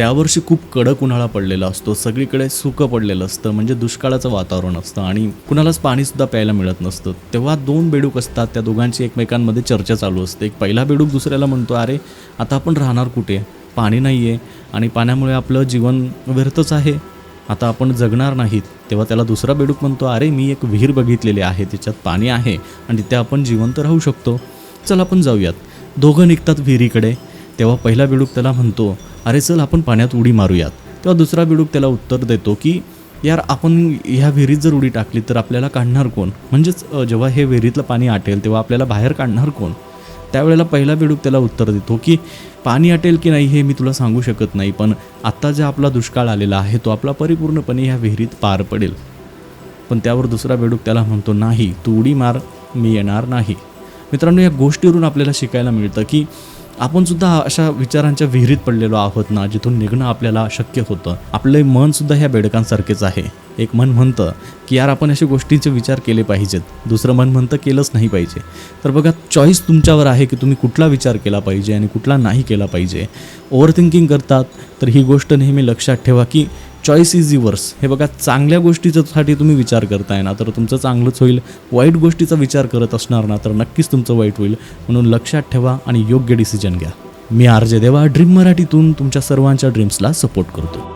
त्यावर्षी खूप कडक उन्हाळा पडलेला असतो सगळीकडे सुकं पडलेलं असतं म्हणजे दुष्काळाचं वातावरण असतं आणि कुणालाच पाणीसुद्धा प्यायला मिळत नसतं. तेव्हा दोन बेडूक असतात त्या दोघांची एकमेकांमध्ये चर्चा चालू असते. एक पहिला बेडूक दुसऱ्याला म्हणतो अरे आता आपण राहणार कुठे? पाणी नाही आहे आणि पाण्यामुळे आपलं जीवन व्यर्थच आहे. आता आपण जगणार नाहीत. तेव्हा त्याला दुसरा बेडूक म्हणतो अरे मी एक विहीर बघितलेली आहे त्याच्यात पाणी आहे आणि तिथे आपण जिवंत राहू शकतो. चल आपण जाऊयात. दोघं निघतात विहिरीकडे. तेव्हा पहिला बेडूक त्याला म्हणतो अरे चल आपण पाण्यात उडी मारूयात. तेव्हा दुसरा बिडूक त्याला उत्तर देतो की यार आपण ह्या विहिरीत जर उडी टाकली तर आपल्याला काढणार कोण? म्हणजेच जेव्हा हे विहिरीतलं पाणी आटेल तेव्हा आपल्याला बाहेर काढणार कोण? त्यावेळेला पहिला बेडूक त्याला उत्तर देतो की पाणी आटेल की नाही हे मी तुला सांगू शकत नाही पण आत्ता जे आपला दुष्काळ आलेला आहे तो आपला परिपूर्णपणे ह्या विहिरीत पार पडेल. पण त्यावर दुसरा बेडूक त्याला म्हणतो नाही तू उडी मार मी येणार नाही. मित्रांनो या गोष्टीवरून आपल्याला शिकायला मिळतं की आपण सुद्धा अशा विचारांच्या विहिरीत पडलेलो आहोत ना जिथून निघणं आपल्याला शक्य होतं. आपलं मन सुद्धा ह्या बेडकांसारखेच आहे. एक मन म्हणतं की यार आपण अशा गोष्टींचे विचार केले पाहिजेत. दुसरं मन म्हणतं केलंच नाही पाहिजे. तर बघा चॉईस तुमच्यावर आहे की तुम्ही कुठला विचार केला पाहिजे आणि कुठला नाही केला पाहिजे. ओव्हर थिंकिंग करतात तर ही गोष्ट नेहमी लक्षात ठेवा की चॉईस इज युवर्स हे बघा चांगल्या गोष्टीच्यासाठी तुम्ही विचार करताय ना तर तुमचं चांगलंच होईल. वाईट गोष्टीचा विचार करत असणार ना तर नक्कीच तुमचं वाईट होईल. म्हणून लक्षात ठेवा आणि योग्य डिसिजन घ्या. मी आर जे देवा ड्रीम मराठीतून तुमच्या सर्वांच्या ड्रीम्सला सपोर्ट करतो.